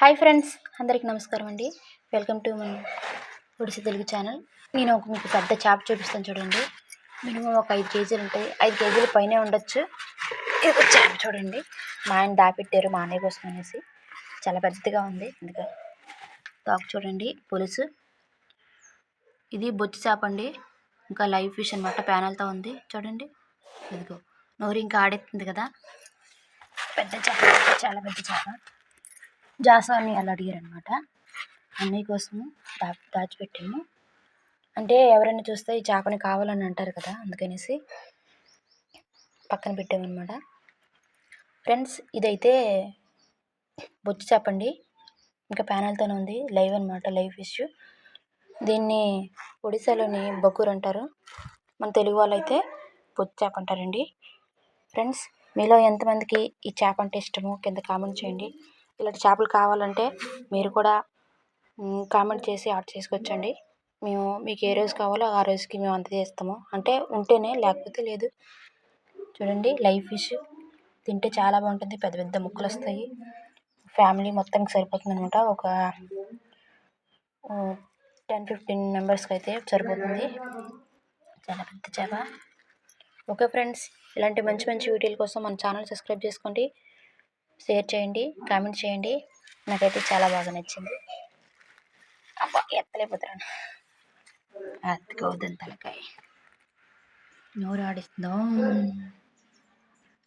Hi friends అందరికి నమస్కారం అండి. వెల్కమ్ టు మన ఒడిసి తెలుగు ఛానల్. నేను ఒక మీకు పెద్ద చేప చూపిస్తాను చూడండి. మినిమం ఒక ఐదు కేజీలు ఉంటాయి. ఐదు కేజీల పైనే ఉండొచ్చు. ఇది చేప చూడండి. మా ఆయన దాపెట్టారు మా అన్నయ్య కోసం అనేసి. చాలా పెద్దగా ఉంది. అందుకే తాకు చూడండి పులుసు. ఇది బొచ్చు చేప అండి. ఇంకా లైవ్ ఫిష్ అనమాట ప్యానల్తో ఉంది. చూడండి. ఇదిగో నోరు ఇంకా ఆడేస్తుంది కదా. పెద్ద చేప చాలా పెద్ద చేప. జాస్వామి అలా అడిగారనమాట అన్నయ్య కోసము దా దాచిపెట్టాము అంటే ఎవరైనా చూస్తే ఈ చేపని కావాలని అంటారు కదా అందుకనేసి పక్కన పెట్టామన్నమాట. ఫ్రెండ్స్ ఇదైతే బొచ్చు చేపండి. ఇంకా ప్యానల్తోనే ఉంది. లైవ్ అనమాట లైవ్ ఫిష్ దీన్ని ఒడిశాలోని బకూర్ అంటారు. మన తెలుగు వాళ్ళు అయితే బొచ్చు చేప అంటారండి. ఫ్రెండ్స్ మీలో ఎంతమందికి ఈ చేప అంటే ఇష్టమో కింద కామెంట్ చేయండి. ఇలాంటి చేపలు కావాలంటే మీరు కూడా కామెంట్ చేసి ఆర్డర్ చేసుకోవచ్చండి. మేము మీకు ఏ రోజు కావాలో ఆ రోజుకి మేము అంత చేస్తాము. అంటే ఉంటేనే లేకపోతే లేదు. చూడండి లైవ్ ఫిష్ తింటే చాలా బాగుంటుంది. పెద్ద పెద్ద ముక్కలు వస్తాయి. ఫ్యామిలీ మొత్తానికి సరిపోతుంది అనమాట ఒక టెన్ ఫిఫ్టీన్ మెంబర్స్కి అయితే సరిపోతుంది. చాలా పెద్ద చేప. ఓకే ఫ్రెండ్స్ ఇలాంటి మంచి మంచి వీడియోల కోసం మన ఛానల్ సబ్స్క్రైబ్ చేసుకోండి. షేర్ చేయండి కామెంట్ చేయండి. నాకైతే చాలా బాగా నచ్చింది. అబ్బా ఎత్తలేకపోతున్నాను. అతుకోవద్దని తలకాయ నోరు ఆడిస్తుందో?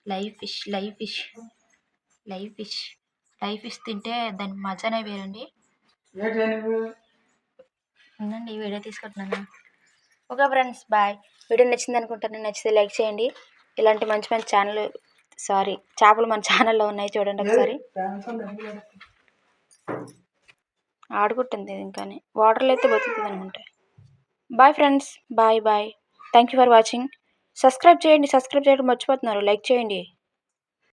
Live fish live fish live fish. Live fish తింటే దాని మజానే వేరండి. ఉందండి వీడియో తీసుకుంటున్నాను. Okay friends bye. వీడియో నచ్చింది అనుకుంటాను నచ్చితే లైక్ చేయండి. ఇలాంటి మంచి మంచి ఛానల్ సారీ చేపలు మన ఛానల్లో ఉన్నాయి చూడండి ఒకసారి. ఆడుకుంటుంది ఇంకానే. వాటర్లో అయితే బతుకుతుంది అనుకుంటా. Bye friends bye bye thank you for watching subscribe చేయండి సబ్స్క్రైబ్ చేయడం మర్చిపోతున్నారు. లైక్ చేయండి.